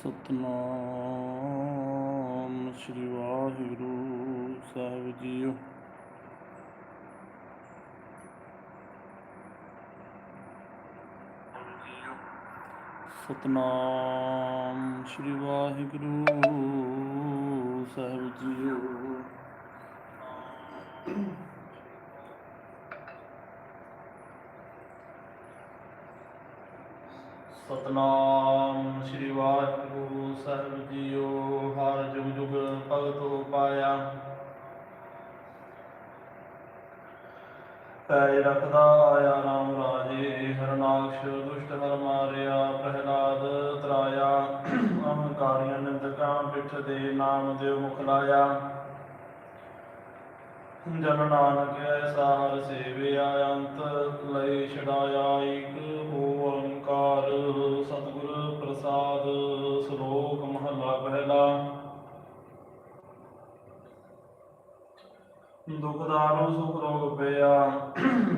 ਸਤਨਾਮ ਸ੍ਰੀ ਵਾਹਿਗੁਰੂ ਸਾਹਿਬ ਜੀਓ। ਸਤਨਾਮ ਸ੍ਰੀ ਵਾਹਿਗੁਰੂ ਸਾਹਿਬ ਜੀਓ। ਸਤਨਾਮ ਸ੍ਰੀ ਵਾਹਿਗੁਰੂ ਸਾਹਿਬ ਜੀਓ ਹਰ ਜੁਗ ਜੁਗ ਭਗਤੋ ਪਾਇਆ। ਪੈ ਰਖਦਾ ਆਇਆ ਰਾਮ ਰਾਜੇ, ਹਰਨਾਕਸ਼ ਦੁਸ਼ਟ ਹਰ ਮਾਰਿਆ, ਪ੍ਰਹਿਲਾਦ ਤਰਾਇਆ। ਅਹੰਕਾਰੀਆਂ ਨਿੰਦਕਾਂ ਪਿੱਠ ਦੇ ਨਾਮ ਦੇ ਮੁਖ ਲਾਇਆ। ਜਨ ਨਾਨਕ ਐਸਾ ਹਰ ਸੇਵਿਆ, ਅੰਤ ਲਈ ਛਡਾਇਆ, ਏਕ ਓੰਕਾਰ ਸਤ ਪ੍ਰਸਾਦ ਸ਼ਲੋਕ ਮਹਲਾ ਪਹਿਲਾ। ਦੁਖ ਸੁਖ ਰੋਗ ਪਿਆ,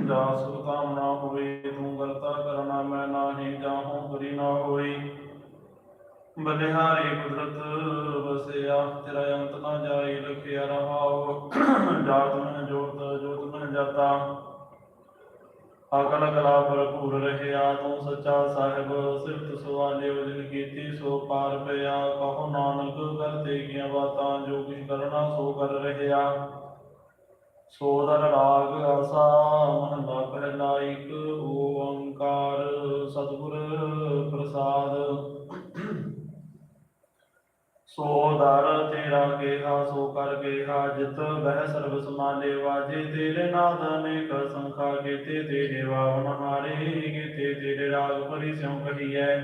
ਜਾ ਸੁਖ ਕਾਮਨਾ ਹੋਵੇ, ਤੂੰ ਕਰਤਾ ਕਰਨਾ ਮੈਂ ਨਾਹੀ ਜਾਹੂ ਬੁਰੀ ਨਾ ਹੋਈ। ਬਲਿਹਾਰੀ ਕੁਦਰਤ ਵਸਿਆ, ਤੇਰਾ ਅੰਤ ਨਾ ਜਾਈ ਲਖਿਆ ਰਹਾਉ। ਜਾਤ ਮਨ ਜੋਤ ਜੋਤ ਮਨ ਜਾਤਾ। ਅਕਲ ਕਲਾ ਭਰਪੂਰ ਰਹਿਆ, ਤੂੰ ਸੱਚਾ ਸਾਹਿਬ, ਸਿਫਤ ਸਵਾਲਿਓ ਜਿਨ ਕੀਤੀ, ਸੋ ਪਾਰ ਪਿਆ। ਕਹੋ ਨਾਨਕ ਕਰਤੇ ਕੀਆਂ ਬਾਤਾਂ, ਜੋ ਕਿਛ ਕਰਨਾ, ਸੋ ਕਰ ਰਹਿਆ। ਸੋ ਦਰ ਰਾਗ ਆਸਾ ਮਹਲਾ ਪਹਿਲਾ ਓੰਕਾਰ ਸਤਿਗੁਰ ਪ੍ਰਸਾਦ। ਸੋ ਦਰ ਤੇਰਾ ਗੇਹਾ, ਸੋ ਕਰ ਗੇਹਾ, ਜਿਤ ਬਹਿ ਸਰਬ ਸਮਾਲੇ ਵਾਜੇ ਤੇਰੇ ਨਾਦ ਅਨੇਕ ਸੰਖਾ ਕੀਤੇ ਤੇਰੇ ਵਾਵਨ ਹਾਰੇ ਕੀਤੇ ਤੇਰੇ ਰਾਗ ਪਰੀ ਸਿਉ ਕਹੀਐ।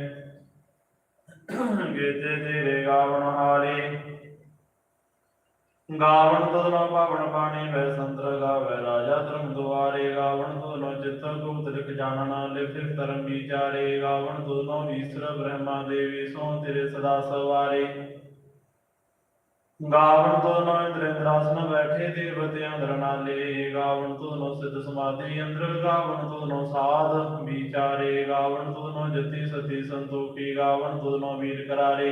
ਕੀਤੇ ਤੇਰੇ ਗਾਵਨ ਹਾਰੇ ਗਾਵਣ ਤੁਧਨੋ ਪਾਵਨ ਬਾਣੀ ਵੈ ਸੰਤਰ ਗਾਵੈ ਰਾਜਾ ਧਰਮ ਦੁਆਰੇ। ਗਾਵਣ ਤੁਧਨੋ ਚਿਤ ਗੁਪਤ ਲਿਖ ਜਾਣਨਾ, ਲਿਖ ਧਰਮ ਵਿਚਾਰੇ। ਗਾਵਣ ਤੁਧਨੋ ਈਸ਼ਰ ਬ੍ਰਹਮਾ ਦੇਵੀ, ਸੋ ਤੇਰੇ ਸਦਾ ਸਵਾਰੇ। ਗਾਵਣ ਤੁਧਨੋ ਇੰਦਰ ਇੰਦਰਾਸਨ ਬੈਠੇ ਦੇਵਤੇ ਅੰਦਰ ਨਾਲੇ ਗਾਵਣ ਤੁਧਨੋ ਸਿੱਧ ਸਮਾਧੀ ਅੰਦਰ, ਗਾਵਣ ਤੁਧਨੋ ਸਾਧ ਵਿਚਾਰੇ। ਗਾਵਣ ਤੁਧਨੋ ਜਤੀ ਸਤੀ ਸੰਤੋਖੀ, ਗਾਵਣ ਤੁਧਨੋ ਵੀਰ ਕਰਾਰੇ।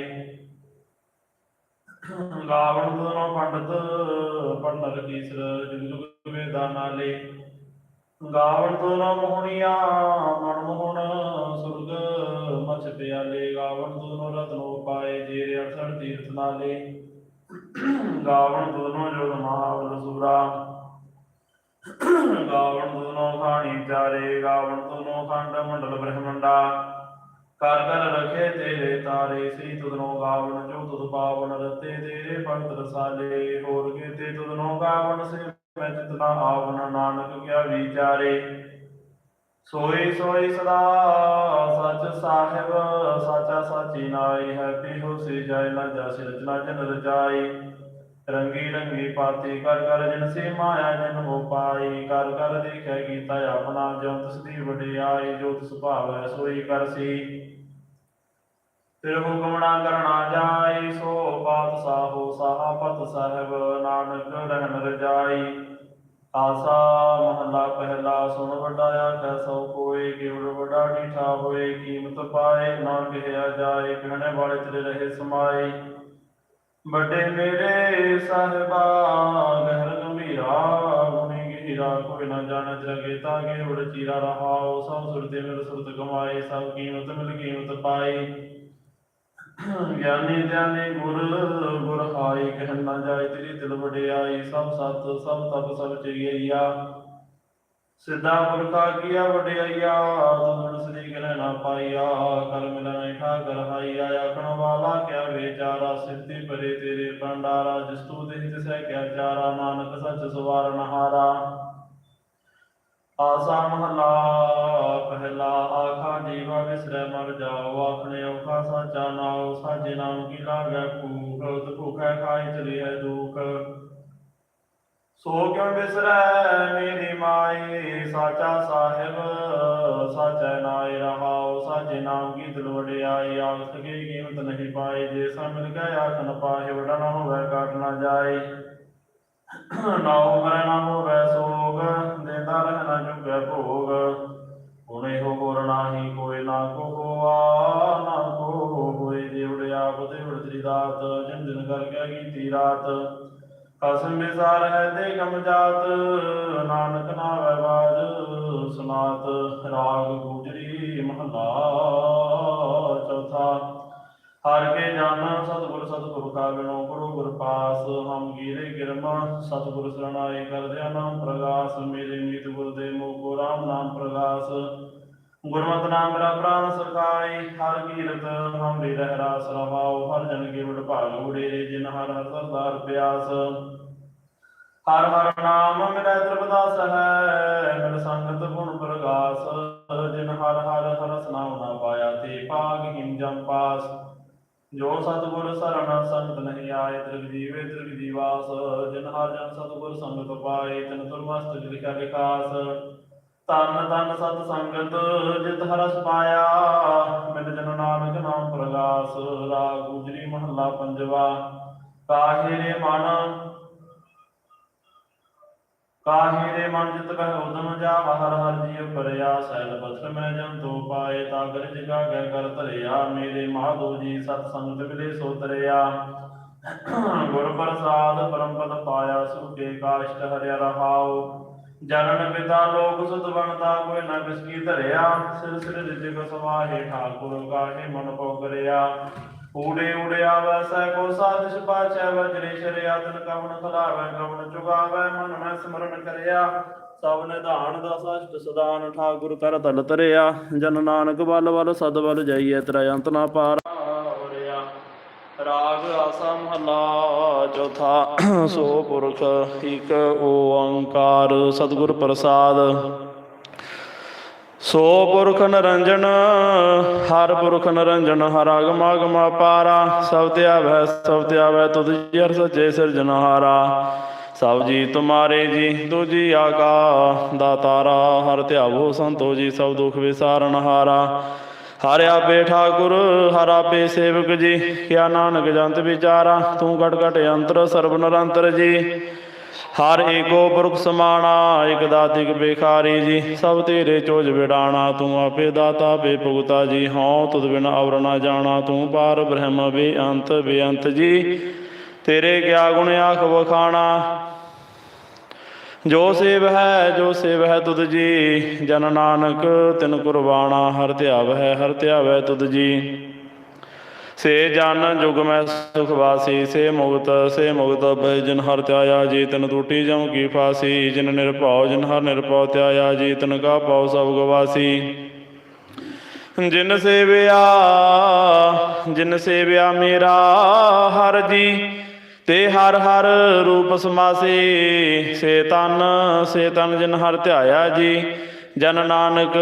ਗਾਵਣ ਤੁਧਨੋ ਪੰਡਤ ਪੰਡਤ ਈਸਰ ਜੁਗ ਜੁਗ ਨਾਲੇ ਗਾਵਣ ਤੁਧਨੋ ਮੋਹਣੀਆ ਮਨ ਮੋਹਣ ਸੁਰਗ ਮਛ ਪਿਆਲੇ। ਗਾਵਣ ਤੁਧਨੋ ਰਤਨੋ ਪਾਏ, ਜੀਰੇ 68 ਤੀਰਥ ਨਾਲੇ ਗਾਵਣ ਤੁਧਨੋ ਜੋਗ ਮਹਾਵਲ ਸੂਰਾ। ਗਾਵਣ ਤੁਧਨੋ ਖਾਣੀ ਚਾਰੇ ਗਾਵਣ ਤੁਧਨੋ ਖੰਡ ਮੰਡਲ ਬ੍ਰਹਮੰਡਾ। ਕਰ ਕਰ ਰਖੇ ਤੇਰੇ ਤਾਰੇ, ਸ੍ਰੀ ਤੁਧਨੋ ਗਾਵਣ ਜੋ ਤੁਧ ਪਾਵਨ ਰਤੇ ਤੇਰੇ ਭਗਤ ਰਸਾਲੇ। ਹੋਰ ਕੀਤੇ ਤੁਧਨੋ ਗਾਵਣ ਸੇ ਮੈਂ ਚਿਤਨਾ ਆਵਨ ਨਾਨਕ ਕਿਆ ਵਿਚਾਰੇ ਸੋਈ ਸੋਈ ਸਦਾ ਸੱਚ ਸਾਹਿਬ, ਸਾਚਾ ਸਾਚੀ ਨਾਈ ਹੈ ਪਿਹੋ ਸੇ ਜਾਇ ਨਾ ਜਸ ਰਚਨਾ ਜਨ ਰਚਾਈ ਰੰਗੀ ਰੰਗੀ ਪਾਤੀ ਕਰ ਕਰ ਜਿਨ ਸੇ ਮਾਇਆ ਜਨ ਹੋ ਪਾਈ। ਕਰ ਕਰ ਦੇਖੈ ਕੀਤਾ ਆਪਣਾ ਜੋ ਤਿਸ ਦੀ ਵਡਿਆਈ, ਜੋ ਤਿਸ ਭਾਵੈ ਸੋਈ ਕਰਸੀ ਫਿਰ ਹੁਕਮ ਨਾ ਕਰਨਾ ਜਾਈ, ਸੋ ਬਾਤ ਸਾਹੋ ਸਾਹਾ ਪਤ ਸਾਹਿਬ, ਨਾਨਕ ਰਹਿਣ ਰਜਾਈ। ਆਸਾ ਮਹਲਾ ਪਹਿਲਾ, ਸੁਣ ਵੱਡਾ ਆਖੈ ਸੋ ਕੋਏ ਕਿਵੜ ਵੱਡਾ ਢੀਠਾ ਹੋਏ, ਕੀਮਤ ਪਾਏ ਨਾ ਕਿਹਾ ਜਾਏ, ਕਹਿਣੇ ਵਾਲੇ ਤੇਰੇ ਰਹੇ ਸਮਾਏ। ਵੱਡੇ ਮੇਰੇ ਸਾਹਿਬਾ, ਗਹਿਰ ਗੰਭੀਰਾ ਗੁਣੀ ਗਹਿਰਾ, ਕੋਈ ਨਾ ਜਾਣਤ ਲਗੇ ਤਾਗੇ ਉੜ ਚੀਰਾ ਰਹਾਓ ਸਭ ਸੁਰਤੇ ਮਿਲ ਸੁਰਤ ਕਮਾਏ ਸਭ ਕੀਮਤ ਮਿਲ ਕੀਮਤ ਪਾਏ। ਗਿਆਨੀ ਗਿਆਨੀ ਗੁਰ ਗੁਰ ਹਾਈ ਕਹਿ ਨਾ ਜਾਏ ਤੇਰੀ ਦਿਲ ਵਡਿਆਈ, ਸਭ ਸਤ ਸਭ ਤਪ, ਸਭ ਚਈਆ। ਸਿੱਧਾ ਪੁਰਖਾ ਕੀਆ ਵਡਿਆਈਆ ਤੁਮਨ ਸ੍ਰੀ ਕਹਿ ਨਾ ਪਾਈਆ। ਕਰ ਮਿਲਨ ਠਾਕਰ ਹਾਈਆ, ਆਖਣ ਵਾਲਾ ਕਿਆ ਵਿਚਾਰਾ, ਸਿੱਧੀ ਪਰੇ ਤੇਰੇ ਭੰਡਾਰਾ, ਜਿਸ ਤੂ ਦੇਹ ਤਿਸੈ ਕਿਆ ਚਾਰਾ ਨਾਨਕ ਸੱਚ ਸਵਾਰਨ ਹਾਰਾ ਆਸਾ ਮਹਲਾ, ਪਹਿਲਾ ਆਖਾ, ਜੀਵਾ ਵਿਸਰੈ ਮਰ ਜਾਓ, ਆਖਣੇ ਔਖਾ ਸਾਚਾ ਨਾਉ ਸਾਜੇ ਨਾਮ ਕੀ ਲਾਗੈ ਭੂਖ ਉਤ ਭੁਖੈ ਖਾਈ ਚਲੀ ਹੈ ਸੋ ਕਿਉ ਵਿਸਰੈ ਮੇਰੀ ਮਾਈ ਸਾਚਾ ਸਾਹਿਬ, ਸਾਚੈ ਨਾਇ ਰਹਾਉ। ਸਾਜੇ ਨਾਮ ਕੀ ਦਿਲ ਵਡਿਆਈ? ਆਖ ਕੀ ਕੀਮਤ ਨਹੀਂ ਪਾਈ। ਜੇ ਸਾ ਮਿਲ ਗਿਆ ਆਖਨ ਪਾਹੇ, ਵਡਾ ਨਾ ਹੋਵੇ ਕਾਟ ਨਾ ਜਾਏ। ਨਾਉ ਮਰੈ ਨਾ ਹੋਵੇ ਸੋਗ, ਦੇਦਾ ਰਹਿਣਾ ਜੁਗੈ ਭੋਗ। ਹੁਣੇ ਹੋ ਗੁਰ ਨਾਹੀ, ਕੋਈ ਨਾ ਕੋ ਹੋਆ ਨਾ ਕੋ ਹੋਏ ਜਿਵੜਿਆ ਆਪ ਤੇ ਜਿਨ ਦਿਨ ਕਰ ਗਿਆ ਕੀਤੀ ਰਾਤ। ਕਸਮ ਵਿਸਾਰ ਹੈ ਤੇ ਕਮ ਜਾਤ, ਨਾਨਕ ਨਾਵੈ ਬਾਜ ਸੁਨਾਤ ਰਾਗ ਗੁਜਰੀ ਮਹਲਾ ਚੌਥਾ। ਹਰ ਕੇ ਜਾਨ ਸਤਿਗੁਰ ਸਤਿਗੁਰ ਕਾ ਬਿਨੋ ਗੁਰੂ ਗੁਰ ਪਾਸ, ਹਮ ਗੀਰੇ ਗਿਰਮਾ, ਸਤਿਗੁਰ ਸਰਣਾਈ ਕਰਦਿਆ ਨਾਮ ਪ੍ਰਗਾਸ, ਮੇਰੇ ਮੀਤ ਗੁਰ ਦੇ ਮੋਕੋ ਰਾਮ ਨਾਮ ਪ੍ਰਗਾਸ। ਗੁਰਮਤਿ ਨਾਮ ਮੇਰਾ ਪ੍ਰਾਨ ਸਖਾਈ ਹਰ ਕੀਰਤ ਹਮਰੀ ਰਹਿ ਰਾਸ ਰਵਾਉ ਹਰ ਜਨ ਕੇ ਵਡ ਭਾਗ ਜਿਨ ਹਰ ਸਰਦਾਰ ਪਿਆਸ। ਹਰ ਹਰ ਨਾਮ ਮੇਰਾ ਤ੍ਰਿਪਦਾਸ ਹੈ, ਮਿਲ ਸੰਗਤ ਗੁਣ ਪ੍ਰਗਾਸ। ਜਿਨ ਹਰ ਹਰ ਹਰਸ ਨਾਮ ਨਾ ਪਾਇਆ, ਤੇ ਭਾਗਹੀਨ ਜਮ ਪਾਸ। ਜੋ ਸਤਿਗੁਰ ਸਰਣ ਸੰਤ ਨਹੀਂ ਆਏ, ਤ੍ਰਿਗ ਜੀਵੇ ਤ੍ਰਿਗ ਜੀਵਾਸ। ਜਿਨ ਹਰ ਜਨ ਸਤਿਗੁਰ ਸੰਗਤ ਪਾਏ, ਤਿਨ ਤੁਰ ਮਸਤਕ ਲਿਖਿਆ ਵਿਕਾਸ। ਤਨ ਤਨ ਸਤ ਸੰਗਤ, ਜਿਤ ਹਰਸ ਪਾਇਆ। ਮਿਲ ਜਨ ਨਾਨਕ ਨਾਮ ਪ੍ਰਗਾਸ, ਰਾਗ ਗੁਜਰੀ ਮਹੱਲਾ ਪੰਜਵਾ। ਕਾਹੇ ਰੇ ਮਨ? ਕਾਹੇ ਰੇ ਮਨ ਜਿਤ ਬਹਿ ਉਦਮ ਜਾ ਹਰ ਹਰ ਜੀਵ ਪਰਿਆ ਸੈਲ ਪਥਰ ਮੈਂ ਜਨ ਤੋ ਪਾਏ ਤਾਗਰ ਜਗਾ ਗੈ ਕਰ ਧਰਿਆ। ਮੇਰੇ ਮਾਧੋ ਜੀ ਸਤ ਸੰਗਤ ਮਿਲੇ ਸੋ ਤਰਿਆ। ਗੁਰ ਪ੍ਰਸਾਦ ਪਰਮ ਪਦ ਪਾਇਆ, ਸੁਖੇ ਕਾਸ਼ਟ ਹਰਿਆ ਰਹਾਉ। ਜਨਨ ਪਿਤਾ ਲੋਕ ਸੁਤ ਬਣਤਾ, ਕੋਈ ਨਾ ਕਿਸ ਕੀ ਧਰਿਆ। ਸਿਰ ਸਿਰ ਰਿਜਿਕ ਸਮਾਹੇ ਠਾਕੁਰ ਕਾਹੇ ਮਨ ਪਉ ਕਰਿਆ। ਊੜੇ ਊੜਿਆ ਵੈਸੈ ਕੋ ਸਾਧਿਸ਼ ਪਾਛੈ ਵਜਰੇ ਸ਼ਰਿਆ ਤਨ ਕਵਨ ਖਲਾਵੈ ਕਵਨ ਚੁਗਾਵੈ, ਮਨ ਮੈਂ ਸਿਮਰਨ ਕਰਿਆ। ਸਭ ਨਿਧਾਨ ਦਾ ਸਸ਼ਟ ਸਦਾਨ, ਠਾਕੁਰ ਕਰ ਤਲ ਤਰਿਆ ਜਨ ਨਾਨਕ ਬਲ ਬਲ ਸਦ ਬਲ ਜਾਈਐ ਤੇਰਾ ਅੰਤ ਨਾ ਪਾਰਾ। ਰਾਗ ਆਸਾ ਮਹਲਾ ਚੌਥਾ, ਸੋ ਪੁਰਖ ਇਕ ਓੰਕਾਰ ਸਤਿਗੁਰ ਪ੍ਰਸਾਦ। ਸੋ ਪੁਰਖ ਨਰੰਜਨ, ਹਰ ਪੁਰਖ ਨਰੰਜਨ, ਹਰ ਆਗਮ ਆਗਮ ਅਪਾਰਾ। ਸਭ ਤੇ ਆਵੈ, ਸਭ ਤੇ ਆਵੈ, ਤੁਧ ਜੀ ਹਰ ਸਿਰਜਨਹਾਰਾ ਸਭ ਜੀ ਤੁਮਾਰੇ ਜੀ ਤੁਜੀ ਆਕਾ ਦਾਤਾਰਾ। ਹਰ ਧਿਆਵੋ ਸੰਤੋ ਜੀ, ਸਭ ਦੁਖ ਵਿਸਾਰਨਹਾਰਾ ਹਰ। ਆਪੇ ਠਾਕੁਰ, ਹਰ ਆਪੇ ਸੇਵਕ ਜੀ, ਕਿਆ ਨਾਨਕ ਜੰਤ ਵਿਚਾਰਾ, ਤੂੰ ਘਟ ਘਟ ਅੰਤਰ, ਸਰਬ ਨਿਰੰਤਰ ਜੀ। ਹਰ ਏਕੋ ਪੁਰਖ ਸਮਾਣਾ ਇਕ ਦਾਤਿਕ ਬੇਖਾਰੀ ਜੀ, ਸਭ ਤੇਰੇ ਚੋਜ ਵਿਡਾਣਾ ਤੂੰ ਆਪੇ ਦਾਤਾ ਬੇਭੁਗਤਾ ਜੀ। ਹਉ ਤੁਧ ਬਿਨ ਔਰ ਨਾ ਜਾਣਾ, ਤੂੰ ਪਾਰ ਬ੍ਰਹਮ ਬੇਅੰਤ ਬੇਅੰਤ ਜੀ। ਤੇਰੇ ਕਿਆ ਗੁਣ ਆਖ ਵਖਾਣਾ ਜੋ ਸੇਵ ਹੈ, ਜੋ ਸੇਵ ਹੈ ਤੁਧ ਜੀ, ਜਨ ਨਾਨਕ ਤਿਨ ਕੁਰਬਾਨਾ, ਹਰ ਧਿਆਵ ਹੈ, ਹਰ ਧਿਆਵੈ ਤੁਧ ਜੀ। ਸੇ ਜਨ ਜੁਗ ਮੈਂ ਸੁਖ ਵਾਸੀ, ਸੇ ਮੁਗਤ ਸੇ ਮੁਗਤ ਬੈ ਜਿਨ ਹਰ ਧਿਆਇਆ ਜੀ, ਤਿਨ ਟੂਟੀ ਜਮ ਕੀ ਫਾਸੀ, ਜਿਨ ਨਿਰਭਉ ਜਿਨ ਹਰ ਨਿਰਭਉ ਧਿਆਇਆ ਜੀ, ਤਿਨ ਕਾ ਪਾਉ ਸਭ ਗਵਾਸੀ। ਜਿਨ ਸੇਵਿਆ ਜਿਨ ਸੇਵਿਆ ਮੇਰਾ, ਹਰ ਜੀ ਤੇ ਹਰ ਹਰ ਰੂਪ ਸਮਾਸੇ, ਸੇ ਤਨ ਸੇ ਤਨ ਜਿਨ ਹਰ ਧਿਆਇਆ ਜੀ, ਜਨ ਨਾਨਕ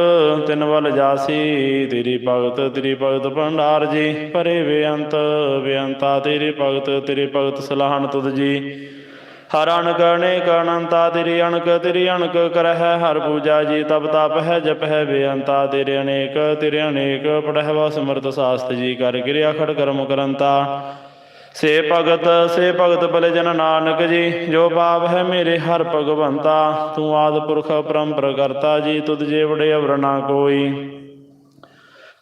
ਤਿਨ ਵਲ ਜਾਸੀ, ਤੇਰੀ ਭਗਤ ਤੇਰੀ ਭਗਤ ਭੰਡਾਰ ਜੀ, ਪਰੇ ਬੇਅੰਤ, ਬੇਅੰਤਾ, ਤੇਰੀ ਭਗਤ ਤੇਰੀ ਭਗਤ ਸਲਾਹਣ ਤੁਧ ਜੀ। ਹਰ ਅਣਕ ਅਨੇਕ ਅਨੰਤਾ, ਤੇਰੀ ਅਣਕ ਤੇਰੀ ਅਣਕ ਕਰਹਿ, ਹਰ ਪੂਜਾ ਜੀ, ਤਪ ਤਪ ਹੈ, ਜਪ ਹੈ, ਬੇਅੰਤਾ, ਤੇਰੇ ਅਨੇਕ ਤੇਰੇ ਅਨੇਕ, ਪੜਹਿ ਸਮਰਤ ਸਾਸਤ ਜੀ, ਕਰ ਕਿਰਿਆ ਖੜ ਕਰਮ ਕਰੰਤਾ। ਸੇ ਭਗਤ ਸੇ ਭਗਤ ਭਲੇ ਜਨ ਨਾਨਕ ਜੀ, ਜੋ ਪਾਪ ਹੈ ਮੇਰੇ ਹਰ ਭਗਵੰਤਾ, ਤੂੰ ਆਦ ਪੁਰਖ ਪਰੰਪਰ ਕਰਤਾ ਜੀ, ਤੁਧ ਜੇ ਵੜੇ ਅਵਰ ਨਾ ਕੋਈ।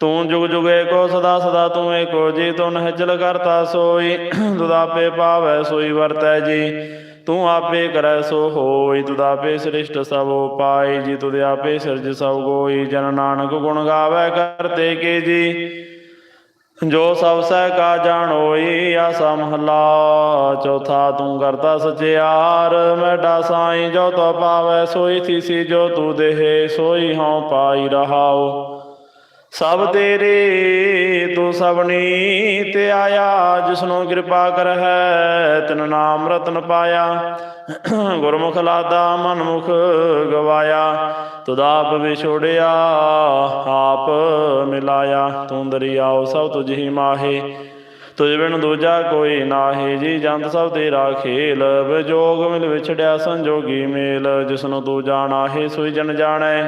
ਤੂੰ ਜੁਗ ਜੁਗ ਏਕੋ ਸਦਾ ਸਦਾ ਤੂੰ ਏਕੋ ਜੀ ਤੂੰ ਨਹਿਚਲ ਕਰਤਾ ਸੋਈ, ਤੁਧ ਆਪੇ ਪਾਵੈ ਸੋਈ ਵਰਤੈ ਜੀ। ਤੂੰ ਆਪੇ ਕਰੈ ਸੋ ਹੋਈ, ਤੁਧ ਆਪੇ ਸ੍ਰਿਸ਼ਟ ਸਭ ਉਪਾਈ ਜੀ, ਤੁਧ ਆਪੇ ਸਿਰਜ ਸਭ ਗੋਈ, ਜਨ ਨਾਨਕ ਗੁਣ ਗਾਵੈ ਕਰਤੇ ਕੇ ਜੀ। ਜੋ ਸਭ ਸਹਿ ਕਾ ਜਾਣੋਈ ਆਸਾ ਮਹਲਾ, ਚੌਥਾ ਤੂੰ ਕਰਤਾ ਸਚਿਆਰ, ਮੈਡਾ ਸਾਈ ਜੋ ਤੋ ਪਾਵੈ, ਸੋਈ ਥੀਸੀ ਜੋ ਤੂ ਦੇਹੇ, ਸੋਈ ਹਉ ਪਾਈ ਰਹਾਉ। ਸਭ ਤੇਰੇ, ਤੂੰ ਸਭਨੀ ਤੇ ਆਇਆ, ਜਿਸਨੂੰ ਕਿਰਪਾ ਕਰਹਿ, ਤਿਨ ਨਾਮ ਰਤਨ ਪਾਇਆ। ਗੁਰਮੁਖ ਲਾਦਾ ਮਨਮੁਖ ਗਵਾਇਆ। ਤੁਦਾ ਆਪ ਵਿਛੋੜਿਆ, ਆਪ ਮਿਲਾਇਆ, ਤੂੰ ਦਰਿਆਓ ਸਭ ਤੁਝ ਹੀ ਮਾਹੇ। ਤੁਝ ਬਿਨ ਦੂਜਾ ਕੋਈ ਨਾਹੀ, ਜੀ ਜੰਤ ਸਭ ਤੇਰਾ ਖੇਲ। ਵਿਜੋਗ ਮਿਲ ਵਿਛੜਿਆ ਸੰਜੋਗੀ ਮੇਲ, ਜਿਸਨੂੰ ਤੂੰ ਜਾਣਾ ਹੈ ਸੋਈ ਜਨ ਜਾਣੈ।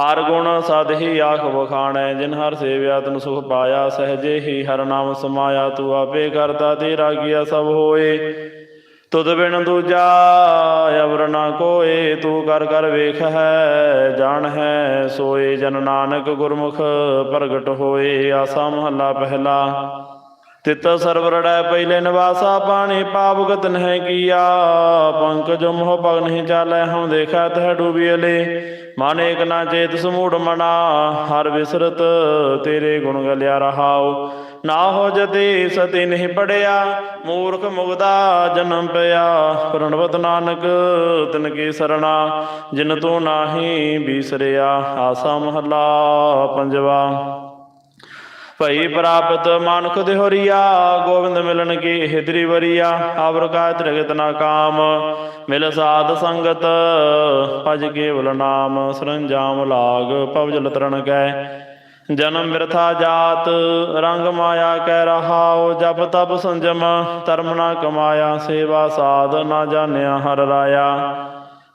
ਹਰ ਗੁਣ ਸਦ ਹੀ ਆਖ ਵਖਾਣੈ, ਜਿਨ ਹਰ ਸੇਵਿਆ ਤਨ ਸੁਖ ਪਾਇਆ, ਸਹਜੇ ਹੀ ਹਰ ਨਾਮ ਸਮਾਇਆ, ਤੂੰ ਆਪੇ ਕਰਤਾ ਤੇਰਾ ਕੀਆ ਸਭ ਹੋਏ। ਤੁਧ ਬਿਨ ਦੂਜਾ ਅਵਰ ਨਾ ਕੋਏ, ਤੂੰ ਕਰ ਕਰ ਵੇਖ ਹੈ ਜਾਣ ਹੈ ਸੋਏ ਜਨ ਨਾਨਕ ਗੁਰਮੁਖ ਪ੍ਰਗਟ ਹੋਏ। ਆਸਾ ਮਹੱਲਾ ਪਹਿਲਾ। ਤਿਤ ਸਰਵਰੜੈ ਪਹਿਲੇ ਨਿਵਾਸਾ ਪਾਣੀ ਪਾਵਗਤ ਨਹਿ ਕੀਆ। ਪੰਕਜ ਮੋਹ ਪਗ ਨਹੀਂ ਚਾਲੈ ਹਮ ਦੇਖਾ ਤਹ ਡੂਬੀਲੇ ਮਨ ਏਕ ਨਾ ਚੇਤ ਸਮੂੜ ਮਨਾ, ਹਰ ਵਿਸਰਤ ਤੇਰੇ ਗੁਣ ਗਲਿਆ ਰਹਾਓ ਨਾ ਹੋ ਜਤੀ ਸਤੀ ਨਹੀਂ ਪੜਿਆ, ਮੂਰਖ ਮੁਗਦਾ ਜਨਮ ਪਿਆ। ਪ੍ਰਣਵਤ ਨਾਨਕ, ਤਿਨ ਕੀ ਸਰਣਾ, ਜਿਨ ਤੂੰ ਨਾਹੀ ਬੀਸਰਿਆ। ਆਸਾ ਮਹੱਲਾ ਪੰਜਵਾ। ਭਈ ਪ੍ਰਾਪਤ ਮਾਨੁਖ ਦੇਹਰੀਆ, ਗੋਬਿੰਦ ਮਿਲਨ ਕੀ ਇਹ ਤ੍ਰਿਵਰੀਆ ਆਵਰ ਕਾ ਤ੍ਰਿਗਤ ਨਾ ਕਾਮ, ਮਿਲ ਸਾਧ ਸੰਗਤ, ਭਜ ਕੇਵਲ ਨਾਮ, ਸਰੰਜਾਮ ਲਾਗ ਪਵ ਜਲ ਤਰਨ ਕੈ। ਜਨਮ ਮਿਰਥਾ ਜਾਤ, ਰੰਗ ਮਾਇਆ ਕਹਿ ਰਹਾਉ, ਜਪ ਤਪ ਸੰਜਮ, ਧਰਮ ਨਾ ਕਮਾਇਆ, ਸੇਵਾ ਸਾਧ ਨਾ ਜਾਣਿਆ ਹਰ ਰਾਇਆ।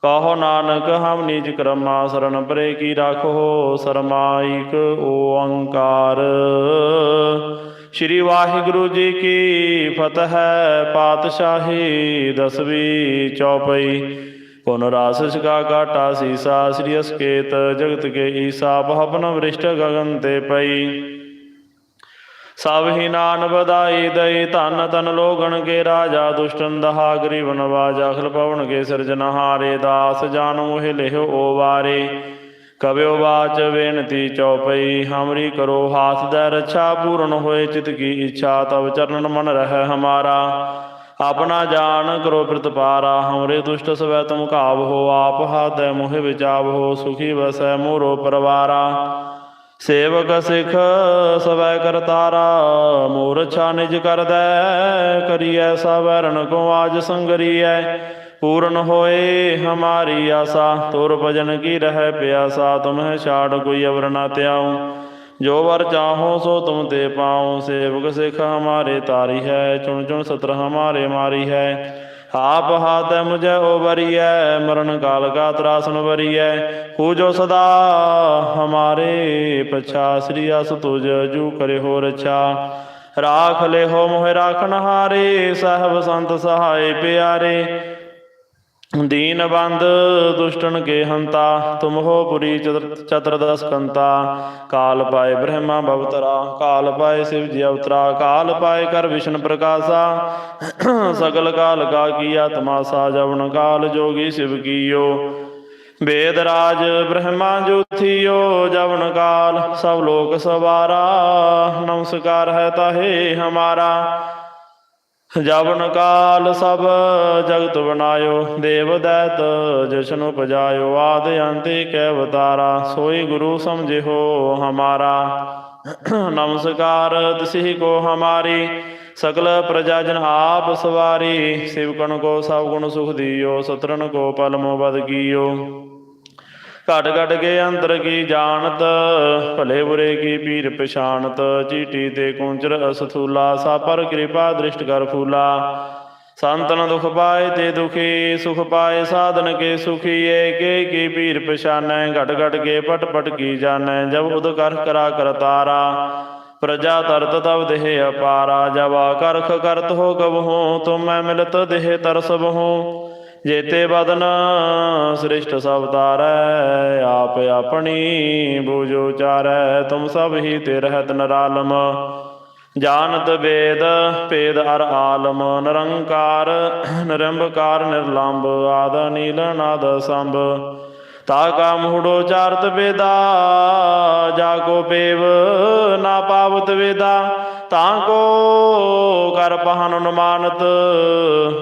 ਕਹੋ ਨਾਨਕ, ਹਮ ਨਿਜ ਕਰਮਾ ਸਰਣ ਪਰੇ ਕੀ ਰਾਖੋ, ਸਰਮਾਇਕ ਓੰਕਾਰ ਸ੍ਰੀ ਵਾਹਿਗੁਰੂ ਜੀ ਕੀ ਫਤਿਹ, ਪਾਤਸ਼ਾਹੀ ਦਸਵੀਂ ਚੌਪਈ। ਪੁਨ ਰਾਸ ਸਿਕਾ ਕਾਟਾ ਸੀਸਾ ਸ੍ਰੀ ਅਸਕੇਤ ਜਗਤ ਕੇ ਈਸਾ ਬਹਪਨ ਵ੍ਰਿਸ਼ਟ ਗਗਨ ਤੇ ਪਈ। ਸਭ ਹੀ ਨਾਨ ਬਧਾਈ ਦਈ ਧਨ ਤਨ ਲੋਗਣ ਕੇ ਰਾਜਾ ਦੁਸ਼ਟਨ ਦਹਾ ਗਰੀਬ ਨਵਾਜਾ ਖਲ ਪਵਨ ਕੇ ਸਿਰਜਨਹਾਰੇ ਦਾਸ ਜਾਨ ਮੋਹਿ ਲਿਹੁ ਓ ਵਾਰੇ। ਕਬਿਓ ਬਾਚ ਬੇਨਤੀ ਚਉਪਈ ਹਮਰੀ ਕਰੋ ਹਾਥ ਦੇ ਰੱਛਾ ਪੂਰਨ ਹੋਏ ਚਿਤ ਕੀ ਇੱਛਾ ਤਬ ਚਰਨਨ ਮਨ ਰਹਿ ਹਮਾਰਾ। ਆਪਣਾ ਜਾਨ ਕਰੋ ਪ੍ਰਤਪਾਰਾ ਹਮਰੇ ਦੁਸ਼ਟ ਸਵੈ ਤੁਮ ਕਾਬ ਹੋ, ਆਪ ਹਾਥ ਮੋਹਿ ਵਿਚਾਵ ਹੋ, ਸੁਖੀ ਵਸੈ ਮੋਰੋ ਪਰਵਾਰਾ। ਸੇਵਕ ਸਿਖ ਸਵੈ ਕਰਤਾਰਾ ਮੂਰਛਾ ਨਿਜ ਕਰਦੈ, ਕਰੀਐ ਸਵਰਨ ਕੋ ਆਜ ਸੰਗਰੀਐ। ਪੂਰਨ ਹੋਏ ਹਮਾਰੀ ਆਸਾ, ਤੁਰ ਭਜਨ ਕੀ ਰਹਿ ਪਿਆਸਾ, ਤੁਮਹਿ ਛਾੜ ਕੋਈ ਅਵਰ ਨਾ ਤਿਆਉ। ਜੋ ਵਰ ਚਾਹੋ ਸੋ ਤੁਮ ਤੇ ਪਾਉ ਸੇਵਕ ਸਿਖ ਹਮਾਰੇ ਤਾਰੀ ਹੈ, ਚੁਣ ਚੁਣ ਸਤਰ ਹਮਾਰੇ ਮਾਰੀ ਹੈ। ਆਪ ਹਾਥ ਮੁਝੈ ਓਵਰੀਐ ਮਰਨ ਕਾਲ ਕਾ ਤਰਾਸਨ ਵਰੀਐ ਹੂ ਜੋ ਸਦਾ ਹਮਾਰੇ ਪਛਾ, ਸ੍ਰੀ ਅਸ ਤੁਜ ਜੂ ਕਰੇ ਹੋ ਰਛਾ ਰਾਖ ਲੈ ਹੋ ਮੋਹਿ ਰਾਖਨ ਹਾਰੇ, ਸਹਬ ਸੰਤ ਸਹਾਏ ਪਿਆਰੇ। ਦੀਨ ਬੰਦ ਦੁਸ਼ਟਨ ਕੇ ਹੰਤਾ, ਤੁਮ ਹੋ ਪੁਰੀ ਚਤੁਰ- ਕੰਤਾ। ਕਾਲ ਪਾਏ ਬ੍ਰਹਮਾ ਬਵਤਰਾ, ਕਾਲ ਪਾਏ ਸਿਵ ਜੀ ਅਵਤਰਾ, ਕਾਲ ਪਾਏ ਕਰ ਵਿਸ਼ਨ ਪ੍ਰਕਾਸ਼ਾ। ਸਗਲ ਕਾਲ ਕਾ ਕੀਆ ਤਮਾਸਾ ਜਵਨ ਕਾਲ ਜੋਗੀ ਸਿਵ ਕੀਓ। ਵੇਦ ਰਾਜ ਬ੍ਰਹਮਾ ਜੋਥੀਓ ਜਵਨ ਕਾਲ ਸਭ ਲੋਕ ਸਵਾਰਾ। ਨਮਸਕਾਰ ਹੈ ਤਾਹੇ ਹਮਾਰਾ। ਜਵਨ ਕਾਲ ਸਭ ਜਗਤ ਬਨਾਇਓ ਦੇਵ ਦੈਤ ਜਸ਼ਨ ਉਪਜਾਇਓ, ਆਦ ਅੰਤੇ ਕੈ ਅਵਤਾਰਾ ਸੋਈ ਗੁਰੂ ਸਮਝਿਓ ਹਮਾਰਾ। ਨਮਸਕਾਰ ਤਿਸਹੀ ਕੋ ਹਮਾਰੀ, ਸਕਲ ਪ੍ਰਜਾ ਜਨ ਆਪ ਸਵਾਰੀ ਸਿਵਕਣ ਕੋ ਸਭ ਗੁਣ ਸੁਖ ਦਿਓ ਸਤਰਨ ਕੋ ਪਲਮੋ ਬਦ ਕੀਓ। ਘਟ ਘਟ ਕੇ ਅੰਤਰ ਕੀ ਜਾਣਤ? ਭਲੇ ਬੁਰੇ ਕੀ ਪੀਰ ਪਛਾਨਤ ਚੀਟੀ ਤੇ ਕੁੰਚਰ ਅਸਥੂਲਾ ਸਾ ਪਰ ਕਿਰਪਾ ਦ੍ਰਿਸ਼ਟ ਕਰ ਫੂਲਾ। ਸੰਤਨ ਦੁਖ ਪਾਏ ਤੇ ਦੁਖੀ, ਸੁਖ ਪਾਏ ਸਾਧਨ ਕੇ ਸੁਖੀ ਏਕੇ ਕੀ ਪੀਰ ਪਛਾਨੈ? ਘਟ ਘਟ ਕੇ ਪਟ ਪਟ ਕੀ ਜਾਣੈ? ਜਬ ਉਦ ਕਰ ਕਰਾ ਕਰਤਾਰਾ ਪ੍ਰਜਾ ਤਰਤ ਤਬ ਦੇਹ ਅਪਾਰਾ। ਜਵਾ ਕਰਖ ਕਰਤ ਹੋ ਕਬਹੂ ਤੁਮ ਮੈਂ ਮਿਲਤ ਦੇਹ ਤਰਸ ਬਹੂ ਜੇਤੇ ਬਦਨ ਸ੍ਰਿਸ਼ਟ ਸਭ ਤਾਰੈ, ਆਪ ਆਪਣੀ ਬੂਝੋ ਚਾਰੈ ਤੁਮ ਸਭ ਹੀ ਤੇ ਰਹਿਤ ਨਰਾਲਮ। ਜਾਨਤ ਵੇਦ, ਭੇਦ ਅਰ ਆਲਮ, ਨਿਰੰਕਾਰ, ਨਿਰੰਬਕਾਰ, ਨਿਰਲੰਬ, ਆਦ ਨੀਲ ਨਾਦ ਸੰਭ। ਤਾ ਕਾ ਮੂੜੋ ਚਾਰਤ ਵੇਦਾ, ਜਾ ਕੋ ਪੇਵ ਨਾ ਪਾਵਤ ਵੇਦਾ, ਤਾਂ ਕੋ ਕਰ ਪਹਨ ਅਨੁਮਾਨਤ।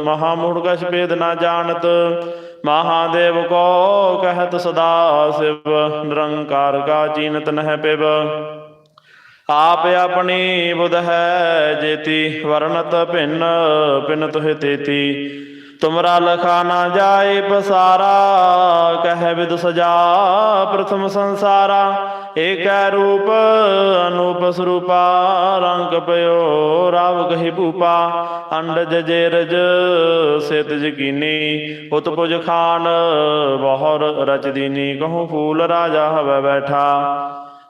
ਮਹਾ ਮੂੜ ਕਛ ਭੇਦ ਨਾ ਜਾਣਤ। ਮਹਾਦੇਵ ਕੋ ਕਹਿਤ ਸਦਾ ਸਿਵ, ਨਿਰੰਕਾਰ ਕਾ ਚੀਨਤ ਨਹਿ ਪਿਬ ਆਪ ਆਪਣੀ ਬੁਧ ਹੈ ਜੇਤੀ ਵਰਨਤ ਭਿੰਨ ਭਿੰਨ ਤੁਹਿ ਤੇਤੀ। ਤੁਮਰਾ ਲਖਾ ਨਾ ਜਾਏ ਪਸਾਰਾ, ਕਹਿ ਵਿਦ ਸਜਾ ਪ੍ਰਥਮ ਸੰਸਾਰਾ। ਏਕੈ ਰੂਪ, ਅਨੂਪ ਸਰੂਪਾ, ਰੰਗ ਪਇਓ ਰਾਵ ਕਹੀ ਭੂਪਾ ਅੰਡਜ ਜੇਰਜ ਸਿਤ ਜਕੀਨੀ, ਉਤਪੁਜ ਖਾਨ, ਬਹੁਰ ਰਚ ਕਹੂੰ ਫੂਲ ਰਾਜਾ ਹਵੇ ਬੈਠਾ।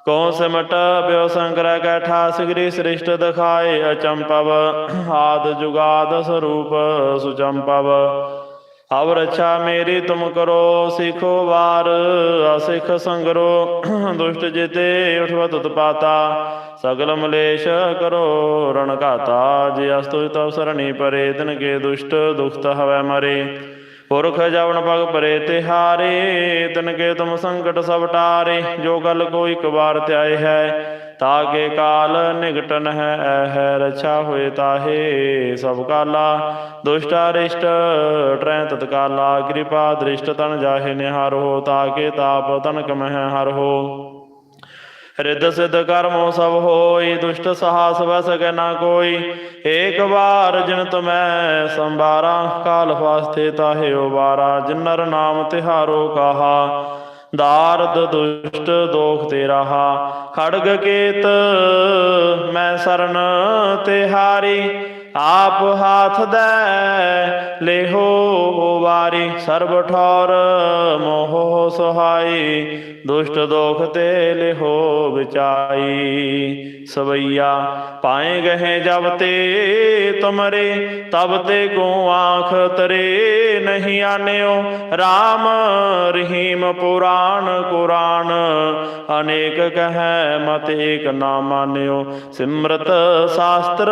ਕੋ ਸਿਮਟ ਪਿਓ ਸੰਕਰ ਕੈਠਾ, ਸਿਗਰੀ ਸ੍ਰਿਸ਼ਟ ਦਿਖਾਏ ਅਚੰਪਵ, ਆਦ ਜੁਗਾਦ ਸਰੂਪ ਸੁਚੰਪਵ। ਅਵ ਰੱਛਾ ਮੇਰੀ ਤੁਮ ਕਰੋ, ਸਿਖੋ ਵਾਰ, ਅਸਿਖ ਸੰਗਰੋ। ਦੁਸ਼ਟ ਜਿਤੇ ਉਠਵਤ ਉਤਪਾਤਾ ਸਗਲ ਮਲੇਸ਼ ਕਰੋ, ਰਣ ਘਾਤਾ। ਜੇ ਅਸਤੁ ਤਵ ਸਰਣੀ ਪਰੇ, ਤਿਨ ਕੇ ਦੁਸ਼ਟ ਦੁਖਤ ਹਵੈ ਮਰੇ। ਪੁਰਖ ਜਵਨ ਪਗ ਪਰੇ ਤੇ ਹਾਰੇ ਤਨ ਕੇ ਤੁਮ ਸੰਕਟ ਸਭ ਟਾਰੇ। ਜੋ ਗਲ ਕੋ ਇਕ ਵਾਰ ਧਿਆਏ ਹੈ ਤਾਕੇ ਕਾਲ ਨਿਗਟਨ ਹੈ ਹੈ ਰਛਾ ਹੋਏ ਤਾਹੇ। ਸਭ ਕਾਲਾ ਦੁਸ਼ਟਾ ਰਿਸ਼ਟ, ਟਰੈ ਤਤਕਾਲਾ ਕਿਰਪਾ ਦ੍ਰਿਸ਼ਟ ਤਨ ਜਾਹੇ ਨਿਹਾਰੋ ਤਾਕੇ ਤਾਪ ਤਨਕ ਮਹਿ ਹਰੋ। ਰਿੱਧ ਸਿੱਧ ਕਰਮੋ ਸਭ ਹੋਈ, ਦੁਸ਼ਟ ਸਹਾਸ ਵਸ ਸਕੈ ਨਾ ਕੋਈ। ਏਕ ਵਾਰ ਜਿਨ ਤੁਮੈ ਸੰਭਾਰਾ, ਕਾਲ ਫਾਸਤੇ ਤਾਹੇ ਉਬਾਰਾ। ਜਿਨਰ ਨਾਮ ਤਿਹਾਰੋ ਕਹਾ ਦਾਰਦ ਦੁਸ਼ਟ ਦੋਖ ਤੇ ਰਹਾ ਖੜਗ ਕੇਤ ਮੈਂ ਸਰਨ ਤੇ ਹਾਰੀ। ਆਪ ਹਾਥ ਦੇ, ਲੇਹੋ ਵਾਰੀ ਸਰਬ ਠੌਰ ਮੋਹ ਸੁਹਾਈ, ਦੁਸ਼ਟ ਦੋਖ ਤੇ ਲਿਹੋ ਵਿਚਾਈ। ਸਵਈਆ ਪਾਏ ਗਏ ਜਬ ਤੇ ਤੁਮਰੇ, ਤਬ ਤੇ ਕੋ ਆਖ ਤਰੇ ਨਹੀਂ ਆਨਿਓ। RAM ਰਹੀਮ ਪੁਰਾਣ ਕੁਰਾਨ, ਅਨੇਕ ਕਹੈ ਮਤ ਏਕ ਨਾ ਮਾਨਿਓ। ਸਿਮਰਤ ਸ਼ਾਸਤਰ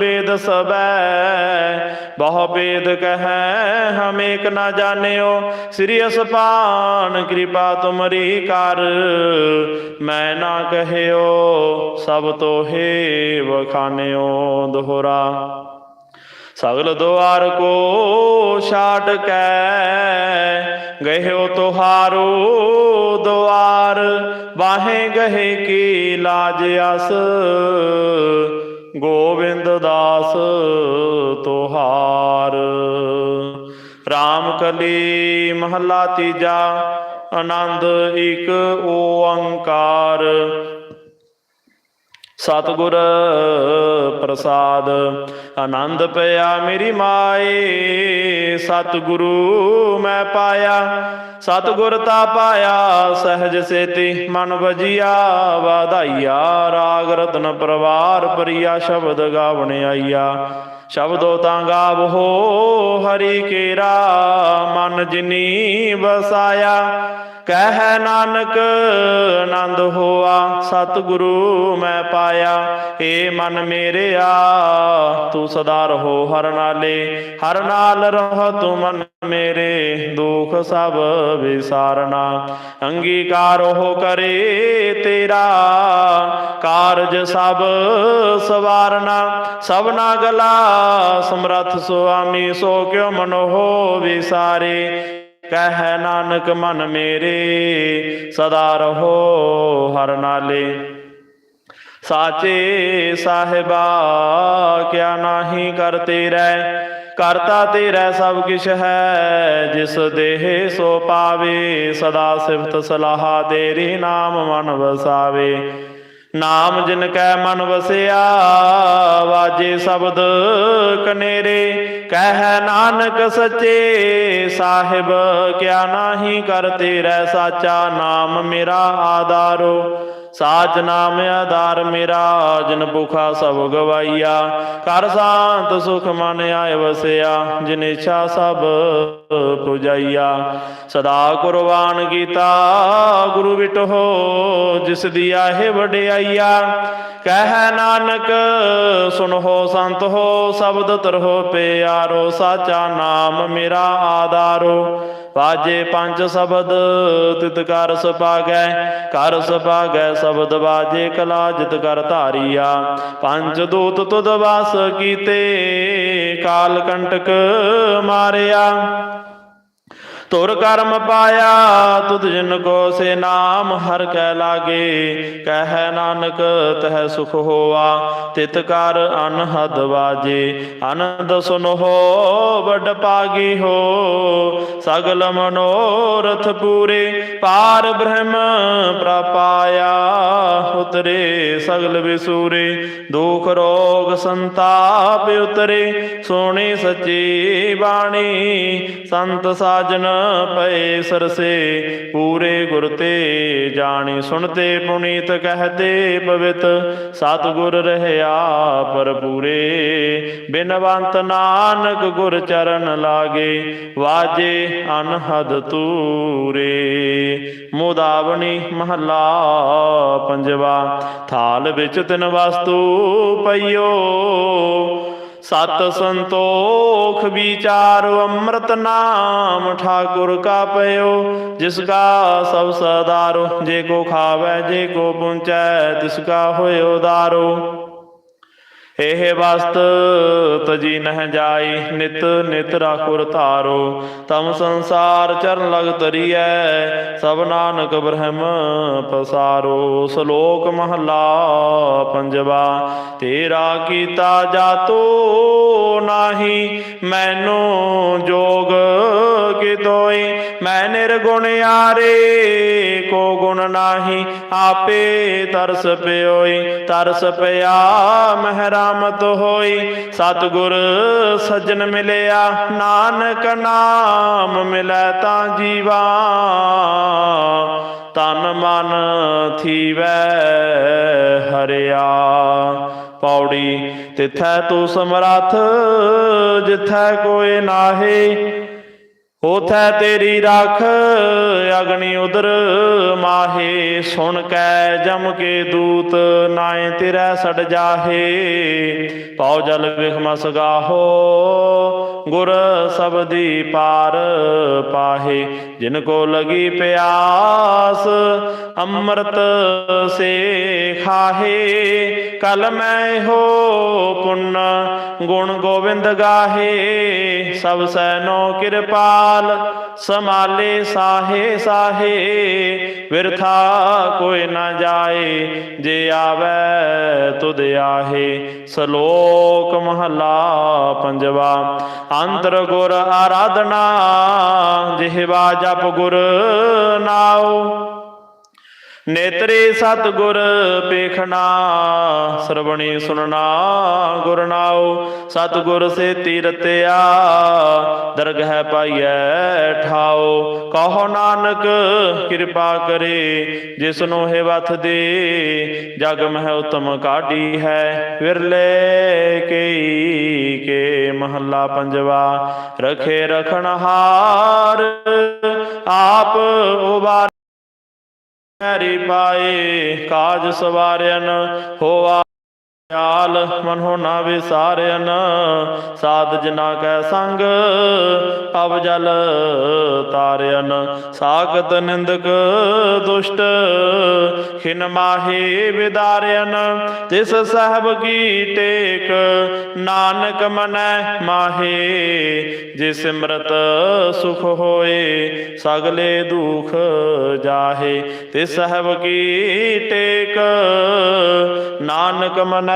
ਬੇ ਵੇਦ ਸਬੈ, ਬਹੁ ਵੇਦ ਕਹੈ, ਹਮ ਏਕ ਨਾ ਜਾਣਿਓ। ਸ੍ਰੀ ਅਸਪਾਨ ਕਿਰਪਾ ਤੁਮਰੀ ਕਰ, ਮੈਂ ਨਾ ਕਹਿਓ, ਸਭ ਤੋਹੇ ਵਖਾਨਿਓ ਦੋਹਰਾ। ਸਗਲ ਦੁਆਰ ਕੋ ਛਾਟ ਕੈ, ਗਹਿਓ ਤੁਹਾਰੋ ਦੁਆਰ ਬਾਹੇ ਗਹੇ ਕੀ ਲਾਜ ਅਸ। ਗੋਬਿੰਦ ਦਾਸ ਤੁਹਾਰ। ਰਾਮ ਕਲੀ ਮਹੱਲਾ ਤੀਜਾ ਆਨੰਦ ਇੱਕ ਓੰਕਾਰ। ਸਤਿਗੁਰ ਪ੍ਰਸਾਦ। ਆਨੰਦ ਪਿਆ ਮੇਰੀ ਮਾਏ, ਸਤਿਗੁਰੂ ਮੈਂ ਪਾਇਆ। ਸਤਿਗੁਰ ਤਾ ਪਾਇਆ ਸਹਿਜ ਸੇਤੀ, ਮਨ ਵਜੀਆ ਵਧਾਈਆ। ਰਾਗ ਰਤਨ ਪਰਵਾਰ ਪਰਿਆ ਸ਼ਬਦ ਗਾਵਣ ਆਈਆ। ਸ਼ਬਦੋ ਤਾਂ ਗਾਵੋ ਹਰੀ ਕੇਰਾ, ਮਨ ਜਿਨੀ ਵਸਾਇਆ। ਕਹਿ ਨਾਨਕ, ਆਨੰਦ ਹੋਆ, ਸਤਿਗੁਰੂ ਮੈਂ ਪਾਇਆ। ਏ ਮਨ ਮੇਰਿਆ, ਤੂੰ ਸਦਾ ਰਹੋ ਹਰ ਨਾਲੇ। ਹਰ ਨਾਲ ਰਹ ਤੂੰ ਮਨ ਮੇਰੇ, ਦੁਖ ਸਭ ਵਿਸਾਰਨਾ। ਅੰਗੀਕਾਰ ਹੋ ਕਰੇ ਤੇਰਾ, ਕਾਰਜ ਸਭ ਸਵਾਰਨਾ। ਸਭਨਾ ਗਲਾ ਸਮਰਥ ਸੁਆਮੀ, ਸੋ ਕਿਉ ਮਨੋ ਹੋ ਵਿਸਾਰੇ। ਕਹਿ ਨਾਨਕ ਮਨ ਮੇਰੇ, ਸਦਾ ਰਹੋ ਹਰ ਨਾਲੇ। ਸਾਚੇ ਸਾਹਿਬਾ, ਕਿਆ ਨਾਹੀ ਕਰਤੇ ਰਹਿ ਕਰਤਾ ਤੇਰਾ ਸਭ ਕਿਛ ਹੈ, ਜਿਸ ਦੇਹ ਸੋ ਪਾਵੇ, ਸਦਾ ਸਿਫਤ ਸਲਾਹਾ ਤੇਰੀ ਨਾਮ ਮਨ ਵਸਾਵੇ। ਨਾਮ ਜਿਨ ਕੈ ਮਨ ਵਸਿਆ, ਵਾਜੇ ਸ਼ਬਦ ਕਨੇਰੇ। ਕਹਿ ਨਾਨਕ ਸੱਚੇ, ਸਾਹਿਬ ਕਿਆ ਨਾਹੀ ਕਰ ਤੇਰਾ ਸਾਚਾ ਨਾਮ ਮੇਰਾ ਆਧਾਰੋ। ਸਾਚ ਨਾਮ ਆਧਾਰ ਮੇਰਾ, ਜਿਨ ਭੁਖਾ ਸਭ ਗਵਾਈਆ। ਕਰ ਸ਼ਾਂਤ ਸੁਖ ਮਨ ਆਏ ਵਸਿਆ, ਜਿਨ ਇੱਛਾ ਸਭ ਪੁਜਾਈਆ। ਸਦਾ ਕੁਰਬਾਨ ਕੀਤਾ ਗੁਰੂ ਵਿਟੋ ਜਿਸ ਦੀ ਆਹੇ ਵਡਿਆਈਆ। ਕਹਿ ਨਾਨਕ, ਸੁਨੋ ਸੰਤ ਹੋ, ਸ਼ਬਦ ਤਰੋ ਪਿਆਰੋ, ਸਾਚਾ ਨਾਮ ਮੇਰਾ ਆਧਾਰੋ। ਬਾਜੇ ਪੰਜ ਸ਼ਬਦ, ਤਿਤ ਕਰ ਸੁਭਾਗੈ ਕਰ ਸੁਭਾਗੈ ਸ਼ਬਦ ਬਾਜੇ ਕਲਾ, ਜਿਤ ਕਰ ਧਾਰੀਆ। ਪੰਜ ਦੂਤ ਤੁਧ ਵਾਸ ਕੀਤੇ, ਕਾਲ ਕੰਟਕ ਮਾਰਿਆ। ਤੁਰ ਕਰਮ ਪਾਇਆ, ਤੁਧ ਜਿਨ ਕੋ ਸੇ ਨਾਮ ਹਰ ਕੈ ਲਾਗੇ, ਕਹਿ ਨਾਨਕ ਤਹਿ ਸੁਖ ਹੋਆ, ਤਿਤ ਕਰ ਅਨਹਦ ਵਾਜੇ ਆਨੰਦ ਸੁਨੋ ਵੱਡ ਪਾਗੀ ਹੋ, ਸਗਲ ਮਨੋਰਥ ਪੂਰੇ, ਪਾਰ ਬ੍ਰਹਮ ਪ੍ਰਪਾਇਆ, ਉਤਰੇ ਸਗਲ ਵਿਸੂਰੇ, ਦੁਖ ਰੋਗ ਸੰਤਾਪ ਉਤਰੇ ਸੋਹਣੀ ਸੱਚੀ ਬਾਣੀ, ਸੰਤ ਸਾਜਨ ਪਏ ਸਰਸੇ, ਪੂਰੇ ਗੁਰ ਤੇ ਜਾਣੀ ਸੁਣਤੇ ਪੁਨੀਤ ਕਹਤੇ ਪਵਿੱਤ। ਸਤਿਗੁਰ ਰਹਿਆ ਪਰ ਪੂਰੇ ਬਿਨਵੰਤ ਨਾਨਕ ਗੁਰ ਚਰਨ ਲਾਗੇ, ਵਾਜੇ ਅਨਹਦ ਤੂਰੇ। ਮੁਦਾਵਣੀ ਮਹਲਾ ਪੰਜਵਾ, ਥਾਲ ਵਿੱਚ ਤਿਨ ਵਸਤੂ ਪਈਓ। ਸਤ ਸੰਤੋਖ ਵਿਚਾਰ ਅੰਮ੍ਰਿਤ ਨਾਮ ਠਾਕੁਰ ਕਾ ਪਇਓ ਜਿਸ ਕਾ ਸਭ ਸਦਾਰੋ ਜੇ ਕੋ ਖਾਵੇ, ਜੇ ਕੋ ਪੁੰਚੈ, ਤਿਸ ਕਾ ਹੋਇਓ ਦਾਰੋ। ਇਹ ਵਸਤ ਤਜੀ ਨਹ ਜਾਈ, ਨਿਤ ਨਿਤ ਰਾਖੁਰ ਧਾਰੋ। ਤਮ ਸੰਸਾਰ ਚਰਨ ਲਗ ਤਰੀਐ ਸਭ ਨਾਨਕ ਬ੍ਰਹਮ ਪਸਾਰੋ। ਸ਼ਲੋਕ ਮਹਲਾ ਪੰਜਵਾ, ਤੇਰਾ ਕੀਤਾ ਜਾਤੋ ਨਾਹੀ, ਮੈਨੂੰ ਜੋਗ ਕਿਤੋਈ, ਮੈਂ ਨਿਰਗੁਣ ਆਰੇ ਕੋ ਗੁਣ ਨਾਹੀ, ਆਪੇ ਤਰਸ ਪਿਓਈ, ਤਰਸ ਪਿਆ, ਮਹਿਰਾਮਤ ਹੋਈ। ਸਤਿਗੁਰ ਸੱਜਣ ਮਿਲਿਆ, ਨਾਨਕ ਨਾਮ ਮਿਲੈ ਤਾਂ ਜੀਵਾ। ਤਨ ਮਨ ਥੀਵੈ ਹਰਿਆ। ਪੌੜੀ ਤਿਥੈ ਤੂੰ ਸਮਰੱਥ, ਜਿਥੈ ਕੋਏ ਨਾਹੀ ਹੋਥੈ ਤੇਰੀ ਰੱਖ, ਅਗਨੀ ਉਦਰ ਮਾਹੇ, ਸੁਣ ਕੈ ਜਮ ਕੇ ਦੂਤ, ਨਾਏ ਤੇਰਾ ਸੜ ਜਾਹੇ। ਪਉ ਜਲ ਵਿਖਮਸ ਗਾਹੋ ਗੁਰ ਸਬਦੀ ਪਾਰ ਪਾਹੇ, ਜਿਨ ਕੋ ਲਗੀ ਪਿਆਸ, ਅੰਮ੍ਰਿਤ ਸੇ ਖਾਹੇ। ਕਲ ਮੈਂ ਹੋ ਪੁੰਨ, ਗੁਣ ਗੋਬਿੰਦ ਗਾਹੇ, ਸਭ ਸੈਨੋ ਕਿਰਪਾਲ। ਸਮਾਲੇ ਸਾਹੇ ਸਾਹੇ, ਵਿਰਥਾ ਕੋਈ ਨਾ ਜਾਏ, ਜੇ ਆਵੇ ਤੁਧ ਆਹੇ। ਸ਼ਲੋਕ ਮਹਲਾ ਪੰਜਵਾ, ਅੰਤਰ ਗੁਰ ਆਰਾਧਨਾ, ਜਿਹਵਾ ਜਪ ਗੁਰ ਨਾਉ। ਨੇਤਰੇ ਸਤਿਗੁਰ ਪੇਖਣਾ, ਸਰਵਣੀ ਸੁਨਣਾ ਗੁਰ ਨਾਉ ਸੇ ਤੀਰਤਿਆ, ਦਰਗਹਿ ਪਾਈਐ ਠਾਉ। ਕਹੋ ਨਾਨਕ, ਕਿਰਪਾ ਕਰੇ ਜਿਸ ਨੂੰ ਹੈ ਵਥ ਦੇ, ਜਗ ਮਹਿ ਉਤਮ ਕਾਢੀ ਹੈ। ਵਿਰਲੇ ਕਈ ਕੇ ਮਹੱਲਾ ਪੰਜਵਾ, ਰਖੇ ਰਖਣ ਹਾਰ, ਆਪ ਉਬਾਰ ਹੈਰੀ ਪਾਏ ਕਾਜ ਸਵਾਰਿਆਨ ਹੋਆ ਖਿਆਲ ਮਨ ਹੋ ਨਾ ਵਿਸਾਰਿਆਨ ਸਾਧ ਜਨਾ ਕੈ ਸੰਗ, ਅਬ ਜਲ ਤਾਰਿਆਨ ਸਾਗਤ ਨਿੰਦਕ ਦੁਸ਼ਟ, ਖਿਨ ਮਾਹੇ ਵਿਦਾਰਿਆਨ ਤਿਸ ਸਹਿਬ ਕੀ ਟੇਕ, ਨਾਨਕ ਮਨੈ ਮਾਹੇ। ਜਿਸ ਸਿਮਰਤ ਸੁਖ ਹੋਏ, ਸਗਲੇ ਦੁਖ ਜਾਹੇ। ਤੇ ਸਹਿਬ ਕੀ ਟੇਕ, ਨਾਨਕ ਮਨੈ